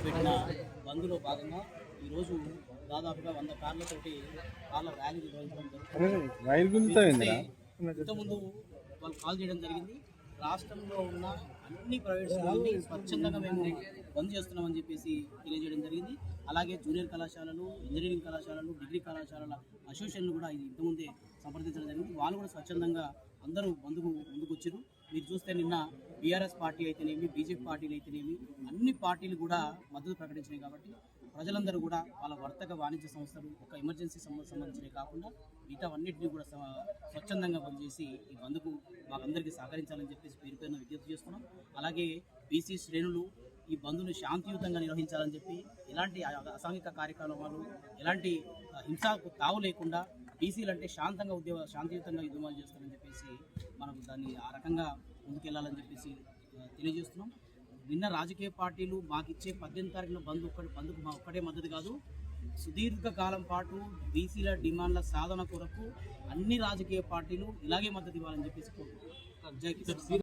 తలపెట్టిన బంద్లో భాగంగా ఈరోజు దాదాపుగా వంద కార్లతోటి కార్ల ర్యాలీ నిర్వహించడం ఇంతకుముందు వాళ్ళు కాల్ చేయడం జరిగింది. రాష్ట్రంలో ఉన్న అన్ని ప్రైవేట్ స్కూళ్ళని స్వచ్ఛందంగా మేము బంద్ చేస్తున్నామని చెప్పేసి తెలియజేయడం జరిగింది. అలాగే జూనియర్ కళాశాలలు ఇంజనీరింగ్ కళాశాలలు డిగ్రీ కళాశాలల అసోసియేషన్లు కూడా ఇది ఇంతకుముందే సంప్రదించడం జరిగింది. వాళ్ళు కూడా స్వచ్ఛందంగా అందరూ బంధుకు ముందుకు వచ్చారు మీరు చూస్తే నిన్న బీఆర్ఎస్ పార్టీ అయితేనేమి బీజేపీ పార్టీలు అయితేనేమి అన్ని పార్టీలు కూడా మద్దతు ప్రకటించినాయి కాబట్టి ప్రజలందరూ కూడా వాళ్ళ వర్తక వాణిజ్య సంస్థలు ఒక ఎమర్జెన్సీ సంబంధించినవి కాకుండా మిగతా అన్నింటినీ కూడా స- స్వచ్ఛందంగా పనిచేసి ఈ బంద్కు మాకందరికీ సహకరించాలని చెప్పేసి పేరు పేరున విజ్ఞప్తి చేస్తున్నాం. అలాగే బీసీ శ్రేణులు ఈ బంద్ను శాంతియుతంగా నిర్వహించాలని చెప్పి ఎలాంటి అసాంఘిక కార్యక్రమాలు ఎలాంటి హింసకు తావు లేకుండా బీసీలు అంటే శాంతంగా ఉద్యోగ శాంతియుతంగా ఉద్యమాలు చేస్తారని చెప్పేసి మనకు దాన్ని ఆ రకంగా ముందుకెళ్ళాలని చెప్పేసి తెలియజేస్తున్నాం. నిన్న రాజకీయ పార్టీలు మాకు ఇచ్చే పద్దెనిమిది తారీఖున బంద్ ఒక్కటి బంద్కు మా ఒక్కటే మద్దతు కాదు. సుదీర్ఘ కాలం పాటు బీసీల డిమాండ్ల సాధన కొరకు అన్ని రాజకీయ పార్టీలు ఇలాగే మద్దతు ఇవ్వాలని చెప్పేసి కోరుకుంటున్నాం.